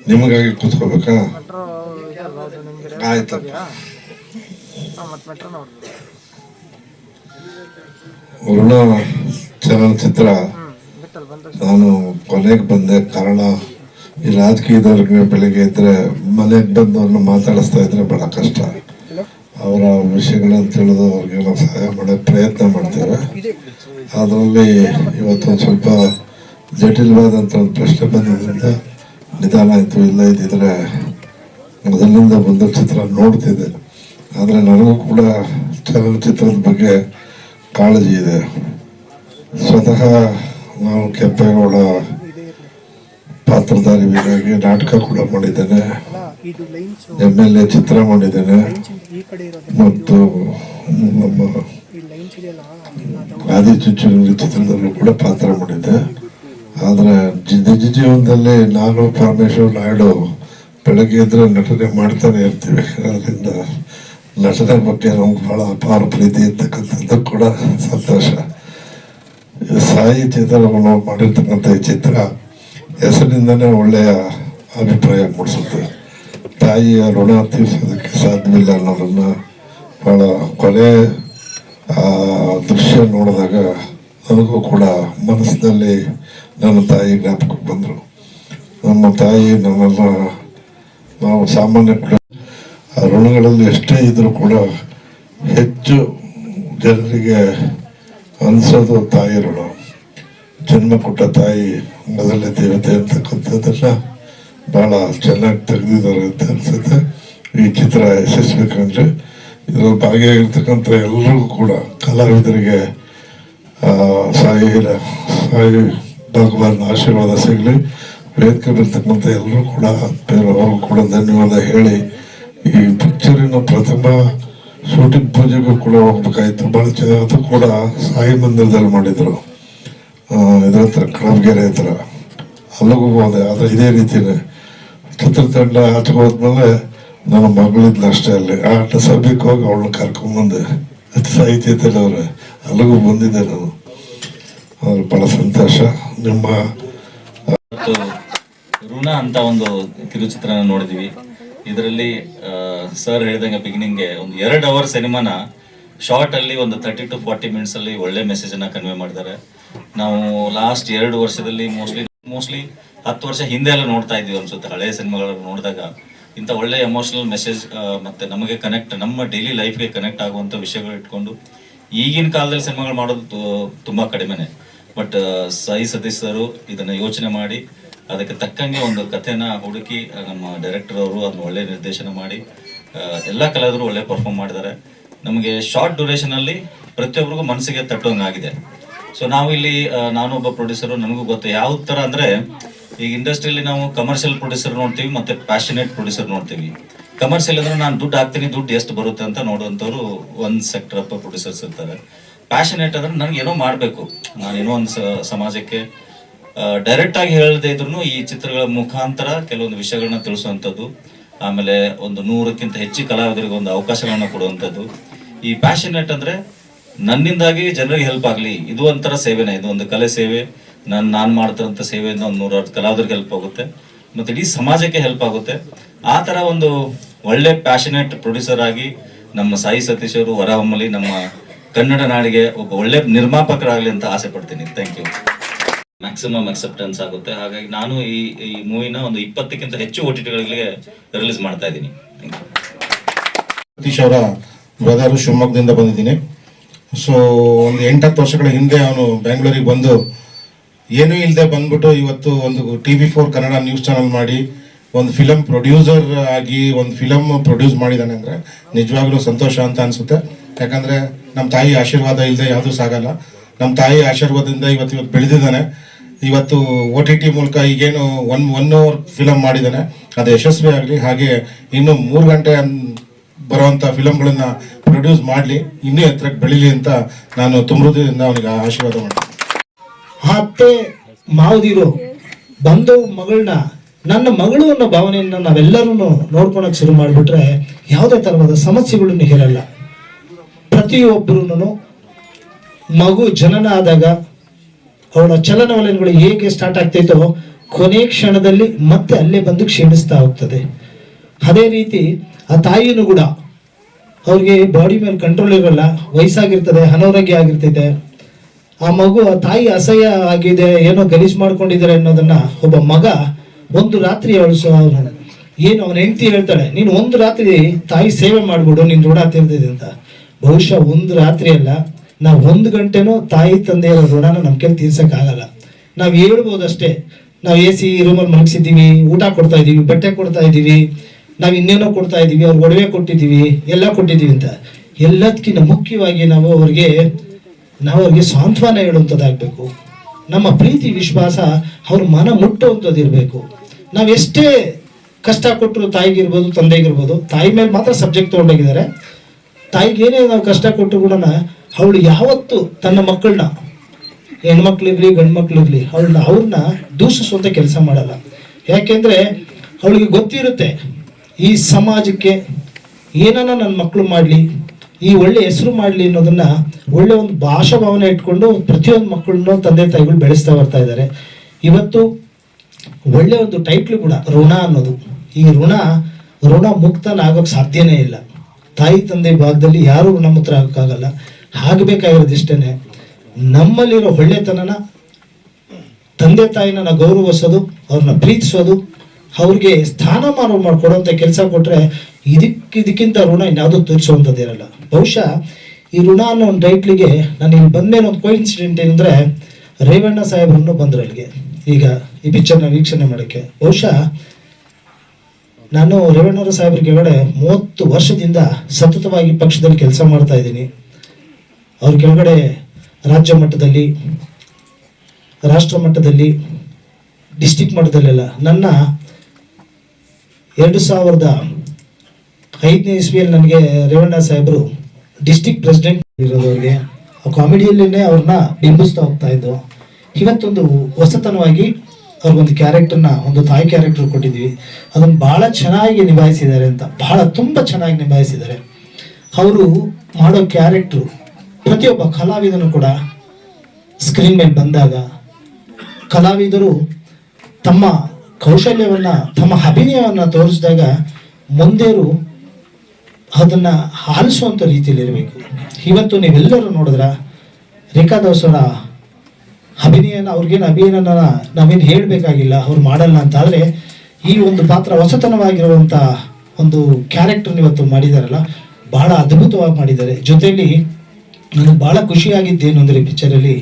ನಿಮಗಾಗಿ ಕೂತ್ಕೋಬೇಕಾ? ಆಯ್ತಾ. ವರುಣ ಚಲನಚಿತ್ರ. ನಾನು ಕೊನೆಗೆ ಬಂದೆ. ಕಾರಣ ಈ ರಾಜಕೀಯದವ್ರಿಗೆ ಬೆಳಿಗ್ಗೆ ಇದ್ರೆ ಮನೆಗೆ ಬಂದು ಅವ್ರನ್ನ ಮಾತಾಡಿಸ್ತಾ ಇದ್ರೆ ಬಹಳ ಕಷ್ಟ. ಅವರ ವಿಷಯಗಳನ್ನ ತಿಳಿದು ಅವ್ರಿಗೆ ನಾವು ಸಹಾಯ ಮಾಡೋ ಪ್ರಯತ್ನ ಮಾಡ್ತೇವೆ ಅದರಲ್ಲಿ ಇವತ್ತು ಸ್ವಲ್ಪ ಜಟಿಲವಾದಂಥ ಒಂದು ಪ್ರಶ್ನೆ ಬಂದಿದ್ದರಿಂದ ನಿಧಾನ ಆಯಿತು ಇಲ್ಲ ಇದ್ದಿದ್ರೆ ಮೊದಲಿನಿಂದ ಬಂದ ಚಿತ್ರ ನೋಡ್ತಿದ್ದೆ. ಆದರೆ ನನಗೂ ಕೂಡ ಚಲನಚಿತ್ರದ ಬಗ್ಗೆ ಕಾಳಜಿ ಇದೆ. ಸ್ವತಃ ನಾವು ಕೆಂಪೇಗೌಡ ಪಾತ್ರಧಾರಿಯಾಗಿ ನಾಟಕ ಕೂಡ ಮಾಡಿದ್ದೇನೆ. ಎಂ ಎಲ್ ಎ ಚಿತ್ರ ಮಾಡಿದ್ದೇನೆ. ಮತ್ತು ನಮ್ಮ ಆದಿ ಲೈನ್ಸ್ ಚಿತ್ರದಲ್ಲೂ ಕೂಡ ಪಾತ್ರ ಮಾಡಿದ್ದೆ. ಆದರೆ ನಿಜ ಜೀವನದಲ್ಲಿ ನಾನು, ಪರಮೇಶ್ವರ್ ನಾಯ್ಡು ಬೆಳಗ್ಗೆ ಇದ್ರೆ ನಟನೆ ಮಾಡ್ತಾನೆ ಇರ್ತೀವಿ. ಅದರಿಂದ ನಟನೆ ಬಗ್ಗೆ ನಮ್ಗೆ ಬಹಳ ಅಪಾರ ಪ್ರೀತಿ ಇರ್ತಕ್ಕಂಥದ್ದು ಕೂಡ ಸಂತೋಷ. ಸಾಯಿ ಚಿತ್ರವನ್ನು ಮಾಡಿರ್ತಕ್ಕಂಥ ಈ ಚಿತ್ರ ಹೆಸರಿಂದನೇ ಒಳ್ಳೆಯ ಅಭಿಪ್ರಾಯ ಮೂಡಿಸುತ್ತೆ. ತಾಯಿಯ ಋಣ ತೀರಿಸೋದಕ್ಕೆ ಸಾಧ್ಯವಿಲ್ಲ ಅನ್ನೋದನ್ನು ಬಹಳ ಕೊನೆ ದೃಶ್ಯ ನೋಡಿದಾಗ ನನಗೂ ಕೂಡ ಮನಸ್ಸಿನಲ್ಲಿ ನನ್ನ ತಾಯಿ ಜ್ಞಾಪಕಕ್ಕೆ ಬಂದರು. ನಮ್ಮ ತಾಯಿ ನನ್ನೆಲ್ಲ ನಾವು ಸಾಮಾನ್ಯ ಕೂಡ ಆ ಋಣಗಳಲ್ಲಿ ಎಷ್ಟೇ ಇದ್ದರೂ ಕೂಡ ಹೆಚ್ಚು ಜನರಿಗೆ ಅನಿಸೋದು ತಾಯಿ ಋಣ. ಜನ್ಮ ಕೊಟ್ಟ ತಾಯಿ ಮೊದಲನೇ ದೇವತೆ ಅಂತಕ್ಕಂಥದ್ದನ್ನು ಭಾಳ ಚೆನ್ನಾಗಿ ತೆಗೆದಿದ್ದಾರೆ ಅಂತ ಅನಿಸುತ್ತೆ. ಈ ಚಿತ್ರ ಯಶಸ್ವಿ ಕಂಡ್ರೆ ಇದರಲ್ಲಿ ಭಾಗಿಯಾಗಿರ್ತಕ್ಕಂಥ ಎಲ್ಲರಿಗೂ ಕೂಡ ಕಲಾವಿದರಿಗೆ ಸಾಯಿ ಸಾಯಿ ಭಗವಾನ್ ಆಶೀರ್ವಾದ ಸಿಗಲಿ. ವೇದಿಕೆ ಬರ್ತಕ್ಕಂಥ ಎಲ್ಲರೂ ಕೂಡ ಬೇರೆಯವರು ಕೂಡ ಧನ್ಯವಾದ ಹೇಳಿ. ಈ ಪಿಕ್ಚರಿನ ಪ್ರಥಮ ಶೂಟಿಂಗ್ ಪೂಜೆಗೂ ಕೂಡ ಹೋಗ್ಬೇಕಾಯ್ತು. ಭಾಳ ಚೆನ್ನಾಗಿ ಕೂಡ ಸಾಯಿ ಮಂದಿರದಲ್ಲಿ ಮಾಡಿದ್ರು. ಇದ್ರ ಹತ್ರ ಕಳಮಗೆರೆ ಹತ್ರ. ಅಲ್ಲಿಗೂ ಹೋದೆ, ಆದರೆ ಇದೇ ರೀತಿನೇ. ಚಿತ್ರತಂಡ ಆಚೆಗೆ ಹೋದ್ಮೇಲೆ ನನ್ನ ಮಗಳಿದ್ಲು ಅಷ್ಟೇ ಅಲ್ಲಿ. ಆಟ ಸಭೆಗೆ ಹೋಗಿ ಅವಳನ್ನ ಕರ್ಕೊಂಬಂದೆ. ಸಾಹಿತ್ಯದಲ್ಲಿ ಅವ್ರೆ ಅಲ್ಲಿಗೂ ಬಂದಿದ್ದೆ ನಾನು. ಅವ್ರು ಭಾಳ ಸಂತೋಷ. ನಿಮ್ಮ ಋಣ ಅಂತ ಒಂದು ಕಿರುಚಿತ್ರನ ನೋಡಿದ್ವಿ. ಇದರಲ್ಲಿ ಸರ್ ಹೇಳಿದಂಗೆ ಬಿಗಿನಿಂಗ್ಗೆ ಒಂದು ಎರಡು ಅವರ್ ಸಿನಿಮಾನ ಶಾರ್ಟ್ ಅಲ್ಲಿ ಒಂದು ತರ್ಟಿ ಟು ಫಾರ್ಟಿ ಮಿನಿಟ್ಸ್ ಅಲ್ಲಿ ಒಳ್ಳೆ ಮೆಸೇಜ್ ಅನ್ನ ಕನ್ವೆ ಮಾಡಿದ್ದಾರೆ. ನಾವು ಲಾಸ್ಟ್ ಎರಡು ವರ್ಷದಲ್ಲಿ ಮೋಸ್ಟ್ಲಿ ಮೋಸ್ಟ್ಲಿ ಹತ್ತು ವರ್ಷ ಹಿಂದೆ ಎಲ್ಲ ನೋಡ್ತಾ ಇದ್ವಿ ಅನ್ಸುತ್ತೆ. ಹಳೆಯ ಸಿನಿಮಾಗಳನ್ನು ನೋಡಿದಾಗ ಇಂಥ ಒಳ್ಳೆ ಎಮೋಷನಲ್ ಮೆಸೇಜ್ ಮತ್ತೆ ನಮಗೆ ಕನೆಕ್ಟ್ ನಮ್ಮ ಡೈಲಿ ಲೈಫ್ಗೆ ಕನೆಕ್ಟ್ ಆಗುವಂಥ ವಿಷಯಗಳು ಇಟ್ಕೊಂಡು ಈಗಿನ ಕಾಲದಲ್ಲಿ ಸಿನಿಮಾಗಳು ಮಾಡೋದು ತುಂಬಾ ಕಡಿಮೆನೆ. ಬಟ್ ಸಾಯಿ ಸತೀಶ್ ಸರ್ ಇದನ್ನ ಯೋಚನೆ ಮಾಡಿ, ಅದಕ್ಕೆ ತಕ್ಕಂಗೆ ಒಂದು ಕಥೆನ ಹುಡುಕಿ ನಮ್ಮ ಡೈರೆಕ್ಟರ್ ಅವರು ಅದನ್ನ ಒಳ್ಳೆ ನಿರ್ದೇಶನ ಮಾಡಿ ಎಲ್ಲ ಕಲಾವಿದರು ಒಳ್ಳೆ ಪರ್ಫಾರ್ಮ್ ಮಾಡಿದ್ದಾರೆ. ನಮಗೆ ಶಾರ್ಟ್ ಡ್ಯೂರೇಷನ್ ಅಲ್ಲಿ ಪ್ರತಿಯೊಬ್ಬರಿಗೂ ಮನಸ್ಸಿಗೆ ತಟ್ಟುವಂಗಾಗಿದೆ ಸೊ ನಾವು ಇಲ್ಲಿ ನಾನು ನಾನೊಬ್ಬ ಪ್ರೊಡ್ಯೂಸರು ನನಗೂ ಗೊತ್ತು ಯಾವ ಥರ ಅಂದರೆ, ಈಗ ಇಂಡಸ್ಟ್ರಿಯಲ್ಲಿ ನಾವು ಕಮರ್ಷಿಯಲ್ ಪ್ರೊಡ್ಯೂಸರ್ ನೋಡ್ತೀವಿ, ಮತ್ತು ಪ್ಯಾಷನೇಟ್ ಪ್ರೊಡ್ಯೂಸರ್ ನೋಡ್ತೀವಿ. ಕಮರ್ಷಿಯಲ್ ಅಂದ್ರೆ ನಾನು ದುಡ್ಡು ಹಾಕ್ತೀನಿ, ದುಡ್ಡು ಎಷ್ಟು ಬರುತ್ತೆ ಅಂತ ನೋಡುವಂಥವ್ರು ಒಂದು ಸೆಕ್ಟರ್ ಅಪ್ಪ ಪ್ರೊಡ್ಯೂಸರ್ಸ್ ಇರ್ತಾರೆ. ಪ್ಯಾಷನೇಟ್ ಅಂದ್ರೆ ನನಗೆ ಏನೋ ಮಾಡಬೇಕು. ಏನೋ ಒಂದು ಸಮಾಜಕ್ಕೆ ಡೈರೆಕ್ಟ್ ಆಗಿ ಹೇಳದೇ ಇದ್ರು ಈ ಚಿತ್ರಗಳ ಮುಖಾಂತರ ಕೆಲವೊಂದು ವಿಷಯಗಳನ್ನ ತಿಳಿಸುವಂಥದ್ದು ಆಮೇಲೆ ಒಂದು ನೂರಕ್ಕಿಂತ ಹೆಚ್ಚು ಕಲಾವಿದರಿಗೆ ಒಂದು ಅವಕಾಶಗಳನ್ನ ಕೊಡುವಂಥದ್ದು. ಈ ಪ್ಯಾಷನೇಟ್ ಅಂದ್ರೆ ನನ್ನಿಂದಾಗಿ ಜನರಿಗೆ ಹೆಲ್ಪ್ ಆಗಲಿ. ಇದು ಒಂಥರ ಸೇವೆನೇ. ಇದು ಒಂದು ಕಲೆ ಸೇವೆ. ನಾನು ನಾನು ಮಾಡ್ತಿರೋಂಥ ಸೇವೆಯಿಂದ ಒಂದು ನೂರಾರು ಕಲಾವಿದರಿಗೆ ಹೆಲ್ಪ್ ಆಗುತ್ತೆ. ಮತ್ತೆ ಇಡೀ ಸಮಾಜಕ್ಕೆ ಹೆಲ್ಪ್ ಆಗುತ್ತೆ. ಆ ಥರ ಒಂದು ಒಳ್ಳೆ ಪ್ಯಾಷನೇಟ್ ಪ್ರೊಡ್ಯೂಸರ್ ಆಗಿ ನಮ್ಮ ಸಾಯಿ ಸತೀಶ್ ಅವರು ಹೊರಹೊಮ್ಮಲಿ ನಮ್ಮ ಕನ್ನಡ ನಾಡಿಗೆ ಒಬ್ಬ ಒಳ್ಳೆ ನಿರ್ಮಾಪಕರಾಗಲಿ ಅಂತ ಆಸೆ ಪಡ್ತೀನಿ. ಥ್ಯಾಂಕ್ ಯು ಮ್ಯಾಕ್ಸಿಮಮ್ ಅಕ್ಸೆಪ್ಟೆನ್ಸ್ ಆಗುತ್ತೆ. ಹಾಗಾಗಿ ನಾನು ಈ ಈ ಮೂವಿನ ಒಂದು ಇಪ್ಪತ್ತಕ್ಕಿಂತ ಹೆಚ್ಚು ಓ ಟಿ ಟಿಗಳಿಗೆ ರಿಲೀಸ್ ಮಾಡ್ತಾ ಇದ್ದೀನಿ. ಸತೀಶ್ ಅವರ ಬ್ರದರು ಶಿವಮೊಗ್ಗದಿಂದ ಬಂದಿದ್ದೀನಿ. ಸೊ ಒಂದು ಎಂಟತ್ತು ವರ್ಷಗಳ ಹಿಂದೆ ಅವನು ಬೆಂಗಳೂರಿಗೆ ಬಂದು, ಏನೂ ಇಲ್ಲದೆ ಬಂದ್ಬಿಟ್ಟು ಇವತ್ತು ಒಂದು T V four Kannada news channel ಮಾಡಿ ಒಂದು ಫಿಲಮ್ ಪ್ರೊಡ್ಯೂಸರ್ ಆಗಿ ಒಂದು ಫಿಲಮ್ ಪ್ರೊಡ್ಯೂಸ್ ಮಾಡಿದ್ದಾನೆ ಅಂದರೆ ನಿಜವಾಗ್ಲೂ ಸಂತೋಷ ಅಂತ ಅನಿಸುತ್ತೆ. ಯಾಕಂದರೆ ನಮ್ಮ ತಾಯಿ ಆಶೀರ್ವಾದ ಇಲ್ಲದೆ ಯಾವುದೂ ಸಾಗಲ್ಲ. ನಮ್ಮ ತಾಯಿ ಆಶೀರ್ವಾದದಿಂದ ಇವತ್ತು ಇವತ್ತು ಬೆಳೆದಿದ್ದಾನೆ. ಇವತ್ತು ಒ ಟಿ ಟಿ ಮೂಲಕ ಈಗೇನು ಒನ್ ಒನ್ ಅವರ್ ಫಿಲಮ್ ಮಾಡಿದ್ದಾನೆ ಅದು ಯಶಸ್ವಿ ಆಗಲಿ, ಹಾಗೆ ಇನ್ನು ಮೂರು ಗಂಟೆ ಬರುವಂಥ ಫಿಲಮ್ಗಳನ್ನ ಪ್ರೊಡ್ಯೂಸ್ ಮಾಡಲಿ, ಇನ್ನೂ ಎತ್ತರಕ್ಕೆ ಬೆಳೀಲಿ ಅಂತ ನಾನು ತುಂಬುವುದರಿಂದ ಅವನಿಗೆ ಆಶೀರ್ವಾದ ಮಾಡ್ತೀನಿ. ಅತ್ತೆ ಮಾವದಿರು, ಬಂದು ಮಗಳನ್ನ ನನ್ನ ಮಗಳು ಅನ್ನೋ ಭಾವನೆಯನ್ನು ನಾವೆಲ್ಲರೂ ನೋಡ್ಕೊಳಕ್ ಶುರು ಮಾಡಿಬಿಟ್ರೆ ಯಾವುದೇ ತರಹದ ಸಮಸ್ಯೆಗಳನ್ನು ಹೇಳಲ್ಲ. ಪ್ರತಿಯೊಬ್ಬರೂ ಮಗು ಜನನ ಆದಾಗ ಅವಳ ಚಲನವಲನಗಳು ಹೇಗೆ ಸ್ಟಾರ್ಟ್ ಆಗ್ತೈತೋ ಕೊನೆ ಕ್ಷಣದಲ್ಲಿ ಮತ್ತೆ ಅಲ್ಲೇ ಬಂದು ಕ್ಷೀಣಿಸ್ತಾ ಹೋಗ್ತದೆ. ಅದೇ ರೀತಿ ಆ ತಾಯಿಯೂ ಕೂಡ ಅವ್ರಿಗೆ ಬಾಡಿ ಮೇಲೆ ಕಂಟ್ರೋಲ್ ಇರಲ್ಲ, ವಯಸ್ಸಾಗಿರ್ತದೆ, ಅನಾರೋಗ್ಯ ಆಗಿರ್ತೈತೆ. ಆ ಮಗು, ಆ ತಾಯಿ ಅಸಹ್ಯ ಆಗಿದೆ, ಏನೋ ಗಲೀಜು ಮಾಡ್ಕೊಂಡಿದ್ದಾರೆ ಅನ್ನೋದನ್ನ ಒಬ್ಬ ಮಗ ಒಂದು ರಾತ್ರಿ ಅವಳು ಏನು ಅವನ ಹೆಂಡತಿ ಹೇಳ್ತಾಳೆ, ನೀನು ಒಂದು ರಾತ್ರಿ ತಾಯಿ ಸೇವೆ ಮಾಡ್ಬಿಡು, ನಿನ್ ಋಣ ತೀರ್ದಿದೆ ಅಂತ. ಬಹುಶಃ ಒಂದು ರಾತ್ರಿ ಅಲ್ಲ, ನಾವು ಒಂದು ಗಂಟೆನೂ ತಾಯಿ ತಂದೆಯರ ಋಣನ ನಮ್ಮ ಕೈಲಿ ತೀರ್ಸಕ್ ಆಗಲ್ಲ ನಾವು ಹೇಳ್ಬೋದಷ್ಟೇ, ನಾವು ಎ ಸಿ ರೂಮಲ್ಲಿ ಮಲಗಿಸಿದ್ದೀವಿ, ಊಟ ಕೊಡ್ತಾ ಇದೀವಿ ಬಟ್ಟೆ ಕೊಡ್ತಾ ಇದೀವಿ ನಾವು ಇನ್ನೇನೋ ಕೊಡ್ತಾ ಇದೀವಿ ಅವ್ರಿಗೆ ಒಡವೆ ಕೊಟ್ಟಿದ್ದೀವಿ, ಎಲ್ಲ ಕೊಟ್ಟಿದ್ದೀವಿ ಅಂತ. ಎಲ್ಲದಕ್ಕಿಂತ ಮುಖ್ಯವಾಗಿ ನಾವು ಅವ್ರಿಗೆ ನಾವು ಅವ್ರಿಗೆ ಸಾಂತ್ವನ ಹೇಳುವಂಥದ್ದಾಗಬೇಕು. ನಮ್ಮ ಪ್ರೀತಿ ವಿಶ್ವಾಸ ಅವ್ರ ಮನ ಮುಟ್ಟುವಂಥದ್ದು ಇರಬೇಕು ನಾವು ಎಷ್ಟೇ ಕಷ್ಟ ಕೊಟ್ಟರು ತಾಯಿಗಿರ್ಬೋದು, ತಂದೆಗಿರ್ಬೋದು, ತಾಯಿ ಮೇಲೆ ಮಾತ್ರ ಸಬ್ಜೆಕ್ಟ್ ತೊಗೊಂಡೋಗಿದ್ದಾರೆ. ಏನೇ ನಾವು ಕಷ್ಟ ಕೊಟ್ಟರು ಕೂಡ ಅವಳು ಯಾವತ್ತು ತನ್ನ ಮಕ್ಕಳನ್ನ ಹೆಣ್ಮಕ್ಳಿರ್ಲಿ ಗಂಡು ಮಕ್ಳಿರ್ಲಿ ಅವಳನ್ನ, ಅವ್ರನ್ನ ದೂಷಿಸುವಂತ ಕೆಲಸ ಮಾಡಲ್ಲ. ಯಾಕೆಂದ್ರೆ ಅವಳಿಗೆ ಗೊತ್ತಿರುತ್ತೆ, ಈ ಸಮಾಜಕ್ಕೆ ಏನನ್ನ ನನ್ನ ಮಕ್ಕಳು ಮಾಡಲಿ, ಈ ಒಳ್ಳೆ ಹೆಸರು ಮಾಡಲಿ ಅನ್ನೋದನ್ನ ಒಳ್ಳೆ ಒಂದು ಭಾಷಾ ಭಾವನೆ ಇಟ್ಕೊಂಡು ಪ್ರತಿಯೊಂದು ಮಕ್ಕಳನ್ನು ತಂದೆ ತಾಯಿಗಳು ಬೆಳೆಸ್ತಾ ಬರ್ತಾ ಇದ್ದಾರೆ. ಇವತ್ತು ಒಳ್ಳೆ ಒಂದು ಟೈಟ್ಲು ಕೂಡ, ಋಣ ಅನ್ನೋದು. ಈ ಋಣ ಋಣ ಮುಕ್ತನಾಗೋಕ್ ಸಾಧ್ಯನೇ ಇಲ್ಲ. ತಾಯಿ, ತಂದೆ ಭಾಗದಲ್ಲಿ ಯಾರು ಹತ್ರ ಆಗೋಕ್ಕಾಗಲ್ಲ ಆಗಬೇಕಾಗಿರೋದಿಷ್ಟೇ ನಮ್ಮಲ್ಲಿರೋ ಒಳ್ಳೆತನನ, ತಂದೆ ತಾಯಿನ ನಾವು ಗೌರವಿಸೋದು, ಅವ್ರನ್ನ ಪ್ರೀತಿಸೋದು, ಅವ್ರಿಗೆ ಸ್ಥಾನಮಾನ ಮಾಡಿಕೊಡೋಂಥ ಕೆಲಸ ಕೊಟ್ಟರೆ ಇದಕ್ಕೆ ಇದಕ್ಕಿಂತ ಋಣ ಇನ್ಯಾವುದೂ ತೋರಿಸುವಂಥದ್ದು ಇರಲ್ಲ. ಬಹುಶಃ ಈ ಋಣ ಅನ್ನೋ ಒಂದು ಟೈಟ್ಲಿಗೆ ನಾನು ಇಲ್ಲಿ ಬಂದ್ಮೇಲೆ ಒಂದು ಕೋಇನ್ಸಿಡೆಂಟ್ ಏನಂದರೆ ರೇವಣ್ಣ ಸಾಹೇಬ್ರನ್ನು ಬಂದರು ಅಲ್ಲಿಗೆ. ಈಗ ಈ ಪಿಕ್ಚರ್ನ ವೀಕ್ಷಣೆ ಮಾಡೋಕ್ಕೆ. ಬಹುಶಃ ನಾನು ರೇವಣ್ಣವರ ಸಾಹೇಬ್ರ ಕೆಳಗಡೆ ಮೂವತ್ತು ವರ್ಷದಿಂದ ಸತತವಾಗಿ ಪಕ್ಷದಲ್ಲಿ ಕೆಲಸ ಮಾಡ್ತಾ ಇದ್ದೀನಿ. ಅವ್ರ ಕೆಳಗಡೆ ರಾಜ್ಯ ಮಟ್ಟದಲ್ಲಿ, ರಾಷ್ಟ್ರ ಮಟ್ಟದಲ್ಲಿ ಡಿಸ್ಟಿಕ್ ಮಟ್ಟದಲ್ಲೆಲ್ಲ ನನ್ನ ಎರಡು ಸಾವಿರದ ಐದನೇ ಇಸ್ವಿಯಲ್ಲಿ ನನಗೆ ರೇವಣ್ಣ ಸಾಹೇಬರು ಡಿಸ್ಟಿಕ್ ಪ್ರೆಸಿಡೆಂಟ್ ಇರೋದವ್ರಿಗೆ ಕಾಮಿಡಿಯಲ್ಲೇ ಅವ್ರನ್ನ ಬಿಂಬಿಸ್ತಾ ಹೋಗ್ತಾ ಇದ್ದು ಇವತ್ತೊಂದು ಹೊಸತನವಾಗಿ ಅವ್ರಿಗೊಂದು ಕ್ಯಾರೆಕ್ಟರ್ನ ಒಂದು ತಾಯಿ ಕ್ಯಾರೆಕ್ಟರ್ ಕೊಟ್ಟಿದ್ವಿ ಅದನ್ನು ಬಹಳ ಚೆನ್ನಾಗಿ ನಿಭಾಯಿಸಿದ್ದಾರೆ ಅಂತ ಬಹಳ ತುಂಬ ಚೆನ್ನಾಗಿ ನಿಭಾಯಿಸಿದ್ದಾರೆ. ಅವರು ಮಾಡೋ ಕ್ಯಾರೆಕ್ಟ್ರು ಪ್ರತಿಯೊಬ್ಬ ಕಲಾವಿದನು ಕೂಡ ಸ್ಕ್ರೀನ್ ಮೇಲೆ ಬಂದಾಗ, ಕಲಾವಿದರು ತಮ್ಮ ಕೌಶಲ್ಯವನ್ನ, ತಮ್ಮ ಅಭಿನಯವನ್ನ ತೋರಿಸಿದಾಗ ಮುಂದೇರು ಅದನ್ನ ಹಾರಿಸುವಂತ ರೀತಿಯಲ್ಲಿ ಇರಬೇಕು ಇವತ್ತು ನೀವೆಲ್ಲರೂ ನೋಡಿದ್ರ ರೇಖಾ ದಾಸರ ಅಭಿನಯನ ಅವ್ರಿಗೇನು ಅಭಿನಯನ, ನಾವೇನು ಹೇಳಬೇಕಾಗಿಲ್ಲ, ಅವ್ರು ಮಾಡಲ್ಲ ಅಂತ ಆದರೆ ಈ ಒಂದು ಪಾತ್ರ ಹೊಸತನವಾಗಿರುವಂಥ ಒಂದು ಕ್ಯಾರೆಕ್ಟರ್ ಇವತ್ತು ಮಾಡಿದಾರಲ್ಲ, ಬಹಳ ಅದ್ಭುತವಾಗಿ ಮಾಡಿದ್ದಾರೆ. ಜೊತೆಯಲ್ಲಿ ನನಗೆ ಬಹಳ ಖುಷಿಯಾಗಿದ್ದೇನು ಅಂದರೆ ಪಿಕ್ಚರಲ್ಲಿ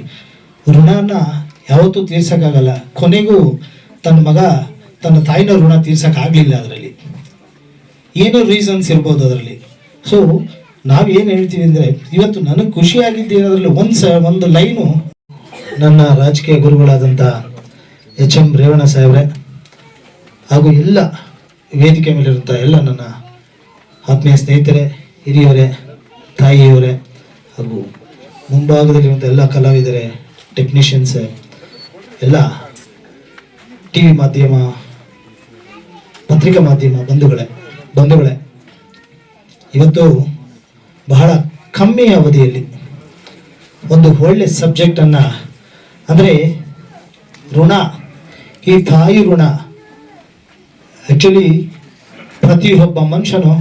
ಋಣನ ಯಾವತ್ತೂ ತೀರ್ಸೋಕ್ಕಾಗಲ್ಲ. ಕೊನೆಗೂ ತನ್ನ ಮಗ, ತನ್ನ ತಾಯಿನ ಋಣ ತೀರ್ಸೋಕ್ಕಾಗಲಿಲ್ಲ ಅದರಲ್ಲಿ. ಏನೋ ರೀಸನ್ಸ್ ಇರ್ಬೋದು ಅದರಲ್ಲಿ. ಸೊ ನಾವು ಏನು ಹೇಳ್ತೀವಿ ಅಂದರೆ, ಇವತ್ತು ನನಗೆ ಖುಷಿಯಾಗಿದ್ದೇನದ್ರಲ್ಲಿ ಒಂದು ಸ, ಒಂದು ಲೈನು ನನ್ನ ರಾಜಕೀಯ ಗುರುಗಳಾದಂಥ ಎಚ್ ಎಂ ರೇವಣ್ಣ ಸಾಹೇಬ್ರೆ ಹಾಗೂ ಎಲ್ಲ ವೇದಿಕೆ ಮೇಲಿರುವಂಥ ಎಲ್ಲ ನನ್ನ ಆತ್ಮೀಯ ಸ್ನೇಹಿತರೆ ಹಿರಿಯವರೇ ತಾಯಿಯವರೇ ಹಾಗೂ ಮುಂಭಾಗದಲ್ಲಿರುವಂಥ ಎಲ್ಲ ಕಲಾವಿದರೇ ಟೆಕ್ನಿಷಿಯನ್ಸ್ ಎಲ್ಲ ಟಿ ವಿ ಮಾಧ್ಯಮ, ಪತ್ರಿಕಾ ಮಾಧ್ಯಮ ಬಂಧುಗಳೇ ಬಂಧುಗಳೇ, ಇವತ್ತು ಬಹಳ ಕಮ್ಮಿ ಅವಧಿಯಲ್ಲಿ ಒಂದು ಒಳ್ಳೆ ಸಬ್ಜೆಕ್ಟನ್ನು ಅಂದರೆ ಋಣ, ಈ ತಾಯಿ ಋಣ. ಆ್ಯಕ್ಚುಲಿ ಪ್ರತಿಯೊಬ್ಬ ಮನುಷ್ಯನು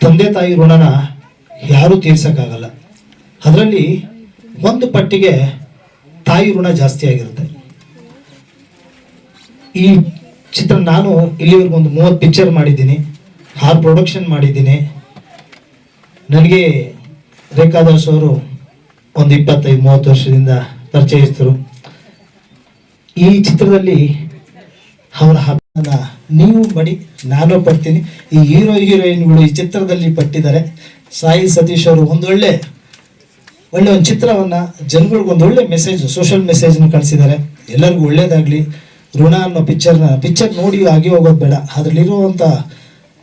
ತಂದೆ ತಾಯಿ ಋಣನ ಯಾರೂ ತೀರ್ಸಕ್ಕಾಗಲ್ಲ. ಅದರಲ್ಲಿ ಒಂದು ಪಟ್ಟಿಗೆ ತಾಯಿ ಋಣ ಜಾಸ್ತಿ ಆಗಿರುತ್ತೆ. ಈ ಚಿತ್ರ ನಾನು ಇಲ್ಲಿವರೆಗೂ ಒಂದು ಮೂವತ್ತು ಪಿಕ್ಚರ್ ಮಾಡಿದ್ದೀನಿ. ಆರು ಪ್ರೊಡಕ್ಷನ್ ಮಾಡಿದ್ದೀನಿ. ನನಗೆ ರೇಖಾದಾಸ್ ಅವರು ಒಂದು ಇಪ್ಪತ್ತೈದು, ಮೂವತ್ತು ವರ್ಷದಿಂದ ಪರಿಚಯಿಸಿದರು ಈ ಚಿತ್ರದಲ್ಲಿ ಅವರ ಹಬ್ಬನ ನೀವು ಮಡಿ, ನಾನು ಪಡ್ತೀನಿ. ಈ ಹೀರೋ ಹೀರೋಯಿನ್ಗಳು ಈ ಚಿತ್ರದಲ್ಲಿ ಪಟ್ಟಿದ್ದಾರೆ. ಸಾಯಿ ಸತೀಶ್ ಅವರು ಒಂದೊಳ್ಳೆ ಒಳ್ಳೆ ಒಂದು ಚಿತ್ರವನ್ನ ಜನಗಳಿಗೆ ಒಂದು ಒಳ್ಳೆ ಮೆಸೇಜ್ ಸೋಷಿಯಲ್ ಮೆಸೇಜ್ನ ಕಳಿಸಿದ್ದಾರೆ. ಎಲ್ಲರಿಗೂ ಒಳ್ಳೇದಾಗ್ಲಿ. ಋಣ ಅನ್ನೋ ಪಿಕ್ಚರ್ನ ಪಿಕ್ಚರ್ ನೋಡಿ ಆಗಿ ಹೋಗೋದು ಬೇಡ. ಅದರಲ್ಲಿರುವಂಥ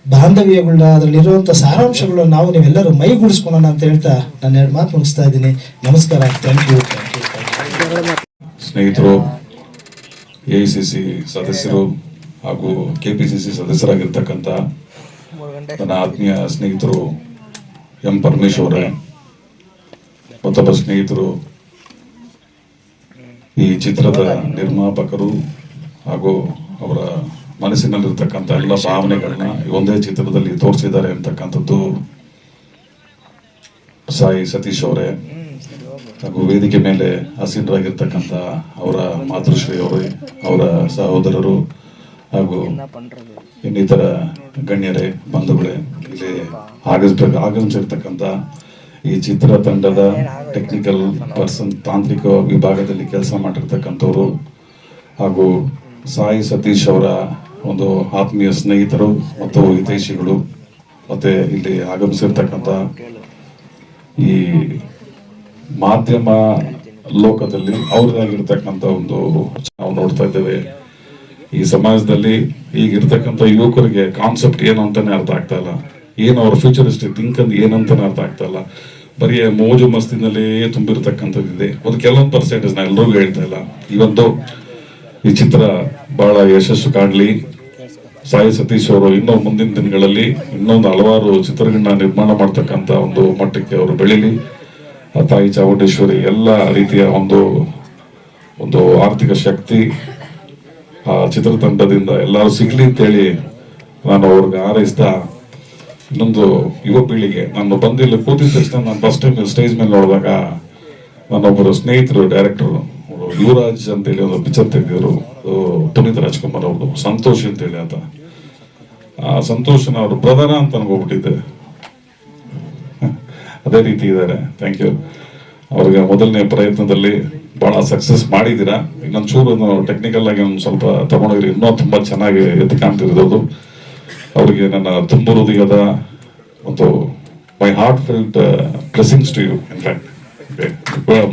ಬಾಂಧವ್ಯಗಳನ್ನ ಅದರಲ್ಲಿರುವಂಥ ಸಾರಾಂಶಗಳನ್ನ ನಾವು ನೀವೆಲ್ಲರೂ ಮೈಗೂಡಿಸ್ಕೊಳ್ಳೋಣ ಅಂತ ಹೇಳ್ತಾ ನಾನು ಎರಡು ಮಾತು ಮುಗಿಸ್ತಾ ಇದ್ದೀನಿ. ನಮಸ್ಕಾರ. ಥ್ಯಾಂಕ್ ಯು ಸ್ನೇಹಿತರು ಎ ಸಿ ಸಿ ಸದಸ್ಯರು ಹಾಗೂ ಕೆ ಪಿ ಸಿ ಸಿ ಸದಸ್ಯರಾಗಿರ್ತಕ್ಕಂಥ ನನ್ನ ಆತ್ಮೀಯ ಸ್ನೇಹಿತರು ಎಂ ಪರಮೇಶ್ವರ ಮತ್ತೊಬ್ಬ ಸ್ನೇಹಿತರು ಈ ಚಿತ್ರದ ನಿರ್ಮಾಪಕರು ಹಾಗೂ ಅವರ ಮನಸ್ಸಿನಲ್ಲಿರ್ತಕ್ಕಂಥ ಎಲ್ಲ ಭಾವನೆಗಳನ್ನ ಒಂದೇ ಚಿತ್ರದಲ್ಲಿ ತೋರಿಸಿದ್ದಾರೆ ಅಂತಕ್ಕಂಥದ್ದು ಸಾಯಿ ಸತೀಶ್ ಅವರೇ. ಹಾಗೂ ವೇದಿಕೆ ಮೇಲೆ ಹಸೀನರಾಗಿರ್ತಕ್ಕಂಥ ಅವರ ಮಾತೃಶ್ರೀ ಅವರು ಅವರ ಸಹೋದರರು ಹಾಗೂ ಇನ್ನಿತರ ಗಣ್ಯರೇ ಬಂಧುಗಳೇ ಇಲ್ಲಿ ಆಗಮಿಸ್ಬೇಕು ಆಗಮಿಸಿರ್ತಕ್ಕಂಥ ಈ ಚಿತ್ರ ತಂಡದ ಟೆಕ್ನಿಕಲ್ ಪರ್ಸನ್ ತಾಂತ್ರಿಕ ವಿಭಾಗದಲ್ಲಿ ಕೆಲಸ ಮಾಡಿರ್ತಕ್ಕಂಥವ್ರು ಹಾಗೂ ಸಾಯಿ ಸತೀಶ್ ಅವರ ಒಂದು ಆತ್ಮೀಯ ಸ್ನೇಹಿತರು ಮತ್ತು ಹಿತೈಷಿಗಳು. ಮತ್ತೆ ಇಲ್ಲಿ ಆಗಮಿಸಿರ್ತಕ್ಕಂಥ ಈ ಮಾಧ್ಯಮ ಲೋಕದಲ್ಲಿ ಅವ್ರದ್ದಾಗಿರ್ತಕ್ಕಂಥ ಒಂದು ನಾವು ನೋಡ್ತಾ ಇದ್ದೇವೆ. ಈ ಸಮಾಜದಲ್ಲಿ ಈಗಿರ್ತಕ್ಕಂಥ ಯುವಕರಿಗೆ ಕಾನ್ಸೆಪ್ಟ್ ಏನು ಅಂತಾನೆ ಅರ್ಥ ಆಗ್ತಾ ಇಲ್ಲ. ಏನು ಅವ್ರ ಫ್ಯೂಚರಿಸ್ಟಿಕ್ ಥಿಂಕ್ ಅಂತ ಏನಂತಾನೆ ಅರ್ಥ ಆಗ್ತಾ ಇಲ್ಲ. ಬರೀ ಮೋಜು ಮಸ್ತಿನಲ್ಲೇ ತುಂಬಿರ್ತಕ್ಕಂಥದ್ದು ಇದೆ ಒಂದು ಕೆಲವೊಂದು ಪರ್ಸೆಂಟೇಜ್ ನಾ ಎಲ್ರಿಗೂ ಹೇಳ್ತಾ ಇಲ್ಲ. ಇವತ್ತು ಈ ಚಿತ್ರ ಬಹಳ ಯಶಸ್ಸು ಕಾಣಲಿ. ಸಾಯಿ ಸತೀಶ್ ಅವರು ಇನ್ನೂ ಮುಂದಿನ ದಿನಗಳಲ್ಲಿ ಇನ್ನೊಂದು ಹಲವಾರು ಚಿತ್ರಗಳನ್ನ ನಿರ್ಮಾಣ ಮಾಡ್ತಕ್ಕಂಥ ಒಂದು ಮಟ್ಟಕ್ಕೆ ಅವರು ಬೆಳೀಲಿ. ಆ ತಾಯಿ ಚಾಮುಂಡೇಶ್ವರಿ ಎಲ್ಲ ರೀತಿಯ ಒಂದು ಒಂದು ಆರ್ಥಿಕ ಶಕ್ತಿ ಆ ಚಿತ್ರತಂಡದಿಂದ ಎಲ್ಲರೂ ಸಿಗ್ಲಿ ಅಂತೇಳಿ ನಾನು ಅವ್ರಿಗೆ ಹಾರೈಸ್ತಾ ಇನ್ನೊಂದು ಯುವ ಪೀಳಿಗೆ ನಾನು ಬಂದಿಲ್ಲ ಕೂತಿದ ತಕ್ಷಣ ನಾನು ಫಸ್ಟ್ ಟೈಮ್ ಸ್ಟೇಜ್ ಮೇಲೆ ನೋಡಿದಾಗ ನನ್ನೊಬ್ಬರು ಸ್ನೇಹಿತರು ಡೈರೆಕ್ಟರ್ ಯುವರಾಜ್ ಅಂತೇಳಿ ಒಂದು ಪಿಕ್ಚರ್ ತೆಗೆದಿದ್ರು. ಪುನೀತ್ ರಾಜ್ಕುಮಾರ್ ಅವರು ಸಂತೋಷ್ ಅಂತೇಳಿ ಆತ. ಆ ಸಂತೋಷನ ಅವರು ಬ್ರದರ ಅಂತ ಅನ್ಕೋಬಿಟ್ಟಿದ್ದೆ ಅದೇ ರೀತಿ ಇದ್ದಾರೆ. ಥ್ಯಾಂಕ್ ಯು ಅವ್ರಿಗೆ ಮೊದಲನೇ ಪ್ರಯತ್ನದಲ್ಲಿ ಭಾಳ ಸಕ್ಸಸ್ ಮಾಡಿದ್ದೀರಾ? ಇನ್ನೊಂದು ಚೂರು ಟೆಕ್ನಿಕಲ್ ಆಗಿ ಒಂದು ಸ್ವಲ್ಪ ತಗೊಂಡೋಗಿರಿ ಇನ್ನೂ ತುಂಬ ಚೆನ್ನಾಗಿ ಎದ್ದು ಕಾಣ್ತಿರೋದು ಅವರಿಗೆ ನನ್ನ ತುಂಬ ಹೃದಯದ ಒಂದು my heart filled blessings to you in fact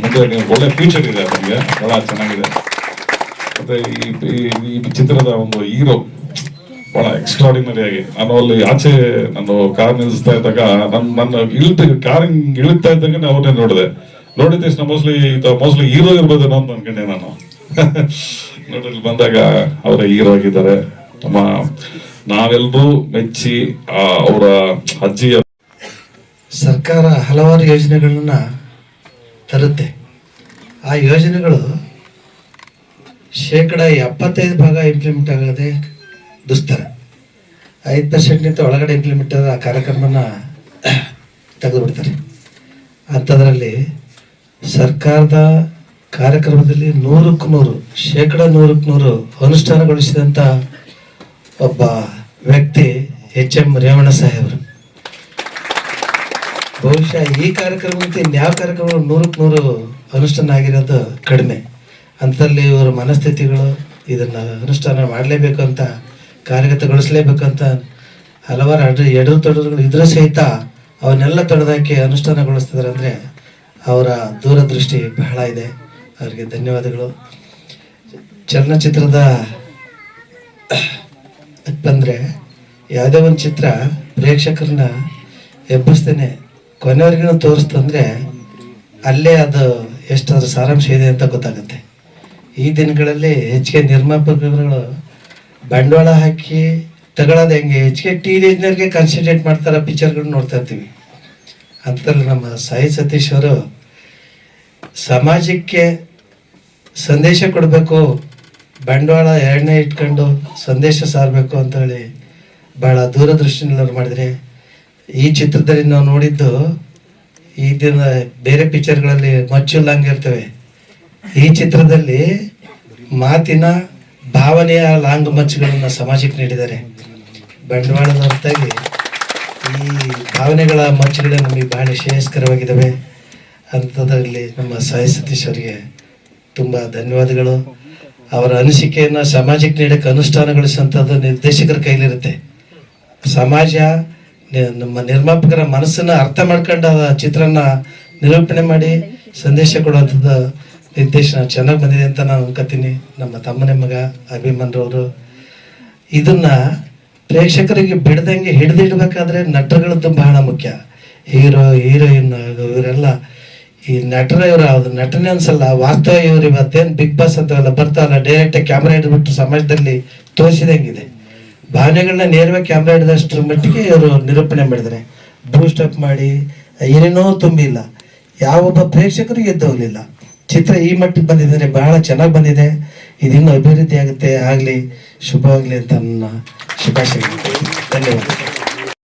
ಮುಂದೆ ಒಳ್ಳೆ ಫ್ಯೂಚರ್ ಇದೆ ನಮಗೆ. ಬಹಳ ಚೆನ್ನಾಗಿದೆ. ಮತ್ತೆ ಈ ಚಿತ್ರದ ಒಂದು ಹೀರೋ ಬಹಳ ಎಕ್ಸ್ಟ್ರಾಡಿನರಿ ಆಗಿ. ನಾನು ಅಲ್ಲಿ ಆಚೆ ನಾನು ಕಾರ್ ನಿಲ್ಲಿಸ್ತಾ ಇದ್ದಾಗ ನನ್ನ ನನ್ನ ಇಳಿತ ಕಾರ್ ಹಿಂಗ್ ಇಳಿತಾ ಇದ್ದಾಗ ಅವ್ರನ್ನೇ ನೋಡಿದೆ. ನೋಡಿದ ತಕ್ಷಣ ಮೋಸ್ಟ್ಲಿ ಮೋಸ್ಟ್ಲಿ ಹೀರೋ ಇರ್ಬೋದೇನೋ ಅಂತ ಅನ್ಕೊಂಡೆ ನಾನು. ನೋಡಿ ಬಂದಾಗ ಅವರ ಹೀರೋ ಆಗಿದ್ದಾರೆ. ನಮ್ಮ ನಾವೆಲ್ಲರೂ ಮೆಚ್ಚಿ ಅವರ ಅಜ್ಜಿಯ ಸರ್ಕಾರ ಹಲವಾರು ಯೋಜನೆಗಳನ್ನ ತರುತ್ತೆ. ಆ ಯೋಜನೆಗಳು ಶೇಕಡ ಎಪ್ಪತ್ತೈದು ಭಾಗ ಇಂಪ್ಲಿಮೆಂಟ್ ಆಗೋದೇ ದುಸ್ತರ. ಐದು ಪರ್ಸೆಂಟ್ನಿಂದ ಒಳಗಡೆ ಇಂಪ್ಲಿಮೆಂಟ್ ಆದ ಆ ಕಾರ್ಯಕ್ರಮನ ತೆಗೆದುಬಿಡ್ತಾರೆ. ಅಂಥದ್ರಲ್ಲಿ ಸರ್ಕಾರದ ಕಾರ್ಯಕ್ರಮದಲ್ಲಿ ನೂರಕ್ಕೆ ನೂರು, ಶೇಕಡ ನೂರಕ್ಕೆ ನೂರು ಅನುಷ್ಠಾನಗೊಳಿಸಿದಂಥ ಒಬ್ಬ ವ್ಯಕ್ತಿ ಎಚ್ ಎಂ ರೇವಣ್ಣ ಸಾಹೇಬರು. ಬಹುಶಃ ಈ ಕಾರ್ಯಕ್ರಮಕ್ಕೆ ಇನ್ಯಾವ ಕಾರ್ಯಕ್ರಮ ನೂರಕ್ಕೆ ನೂರು ಅನುಷ್ಠಾನ ಆಗಿರೋದು ಕಡಿಮೆ. ಅಂಥಲ್ಲಿ ಇವರ ಮನಸ್ಥಿತಿಗಳು ಇದನ್ನು ಅನುಷ್ಠಾನ ಮಾಡಲೇಬೇಕು ಅಂತ ಕಾರ್ಯಗತಗೊಳಿಸಲೇಬೇಕು ಅಂತ ಹಲವಾರು ಅಡ್ರ ಎಡರು ತೊಡರುಗಳು ಇದ್ರೂ ಸಹಿತ ಅವನ್ನೆಲ್ಲ ತೊಡೆದಾಕಿ ಅನುಷ್ಠಾನಗೊಳಿಸ್ತಿದ್ದಾರೆ ಅಂದರೆ ಅವರ ದೂರದೃಷ್ಟಿ ಬಹಳ ಇದೆ. ಅವರಿಗೆ ಧನ್ಯವಾದಗಳು. ಚಲನಚಿತ್ರದ ಬಂದರೆ ಯಾವುದೇ ಒಂದು ಚಿತ್ರ ಪ್ರೇಕ್ಷಕರನ್ನ ಎಬ್ಬಿಸ್ತೇನೆ ಕೊನೆವರೆಗೂ ತೋರಿಸ್ತಂದ್ರೆ ಅಲ್ಲೇ ಅದು ಎಷ್ಟು ಅದ್ರ ಸಾರಾಂಶ ಇದೆ ಅಂತ ಗೊತ್ತಾಗುತ್ತೆ. ಈ ದಿನಗಳಲ್ಲಿ ಹೆಚ್ಚಿಗೆ ನಿರ್ಮಾಪಕರುಗಳು ಬಂಡವಾಳ ಹಾಕಿ ತಗೊಳ್ಳೋದು ಹೆಂಗೆ? ಹೆಚ್ಚಿಗೆ ಟೀನೇಜ್ನವ್ರಿಗೆ ಕಾನ್ಸಂಟ್ರೇಟ್ ಮಾಡ್ತಾರೆ ಪಿಕ್ಚರ್ಗಳು ನೋಡ್ತಾ ಇರ್ತೀವಿ. ಅಂಥದ್ರಲ್ಲಿ ನಮ್ಮ ಸಾಯಿ ಸತೀಶ್ ಅವರು ಸಮಾಜಕ್ಕೆ ಸಂದೇಶ ಕೊಡಬೇಕು, ಬಂಡವಾಳ ಎರಡನೇ ಇಟ್ಕೊಂಡು ಸಂದೇಶ ಸಾರಬೇಕು ಅಂತ ಹೇಳಿ ಭಾಳ ದೂರದೃಷ್ಟಿನಲ್ಲಿ ಮಾಡಿದರೆ ಈ ಚಿತ್ರದಲ್ಲಿ ನಾವು ನೋಡಿದ್ದು ಈ ದಿನ ಬೇರೆ ಪಿಕ್ಚರ್ಗಳಲ್ಲಿ ಮಚ್ಚಿಲ್ಲಂಗೆ ಇರ್ತವೆ. ಈ ಚಿತ್ರದಲ್ಲಿ ಮಾತಿನ ಭಾವನೆಯ ಲಾಂಗ್ ಮಚ್ಚುಗಳನ್ನು ಸಮಾಜಕ್ಕೆ ನೀಡಿದ್ದಾರೆ. ಬಂಡವಾಳದ ಹೊರತಾಗಿ ಈ ಭಾವನೆಗಳ ಮಚ್ಚುಗಳು ನಮಗೆ ಬಹಳ ಶ್ರೇಯಸ್ಕರವಾಗಿದ್ದಾವೆ ಅಂಥದ್ರಲ್ಲಿ ನಮ್ಮ ಸಾಯಿ ಸತೀಶ್ ಅವರಿಗೆ ತುಂಬ ಧನ್ಯವಾದಗಳು. ಅವರ ಅನಿಸಿಕೆಯನ್ನು ಸಮಾಜಕ್ಕೆ ನೀಡಕ್ಕೆ ಅನುಷ್ಠಾನಗೊಳಿಸುವಂಥದ್ದು ನಿರ್ದೇಶಕರ ಕೈಲಿರುತ್ತೆ. ಸಮಾಜ ನಮ್ಮ ನಿರ್ಮಾಪಕರ ಮನಸ್ಸನ್ನ ಅರ್ಥ ಮಾಡ್ಕೊಂಡು ಆ ಚಿತ್ರನ ನಿರೂಪಣೆ ಮಾಡಿ ಸಂದೇಶ ಕೊಡುವಂಥದ್ದು ನಿರ್ದೇಶನ ಚೆನ್ನಾಗಿ ಬಂದಿದೆ ಅಂತ ನಾನು ಅನ್ಕೋತೀನಿ. ನಮ್ಮ ತಮ್ಮನೇ ಮಗ ಅಭಿಮನ್ರವರು ಇದನ್ನ ಪ್ರೇಕ್ಷಕರಿಗೆ ಬಿಡದಂಗೆ ಹಿಡಿದಿಡ್ಬೇಕಾದ್ರೆ ನಟರುಗಳದ್ದು ಬಹಳ ಮುಖ್ಯ. ಹೀರೋ, ಹೀರೋಯಿನ್ ಇವರೆಲ್ಲ ಈ ನಟರ ಇವರು ಅದು ನಟನೆ ಅನ್ಸಲ್ಲ. ವಾಸ್ತವ ಇವರು ಇವತ್ತೇನು ಬಿಗ್ ಬಾಸ್ ಅಂತವಲ್ಲ ಬರ್ತಾವಲ್ಲ ಡೈರೆಕ್ಟ್ ಕ್ಯಾಮ್ರಾ ಹಿಡಿದ್ಬಿಟ್ಟು ಸಮಾಜದಲ್ಲಿ ತೋರಿಸಿದಂಗಿದೆ. ಭಾವನೆಗಳನ್ನ ನೇರವಾಗಿ ಕ್ಯಾಮ್ರಾ ಹಿಡಿದಷ್ಟರ ಮಟ್ಟಿಗೆ ಇವರು ನಿರೂಪಣೆ ಮಾಡಿದ್ದಾರೆ. ಬೂಸ್ಟ್ ಅಪ್ ಮಾಡಿ, ಏನೇನೋ ತುಂಬಿಲ್ಲ. ಯಾವೊಬ್ಬ ಪ್ರೇಕ್ಷಕರು ಎದ್ದು ಹೋಗಲಿಲ್ಲ. ಚಿತ್ರ ಈ ಮಟ್ಟಿಗೆ ಬಂದಿದೆ ಅಂದರೆ ಬಹಳ ಚೆನ್ನಾಗಿ ಬಂದಿದೆ. ಇದಿನ್ನೂ ಅಭಿವೃದ್ಧಿ ಆಗುತ್ತೆ. ಆಗಲಿ ಶುಭವಾಗಲಿ ಅಂತ ನನ್ನ ಶುಭಾಶಯ ಧನ್ಯವಾದ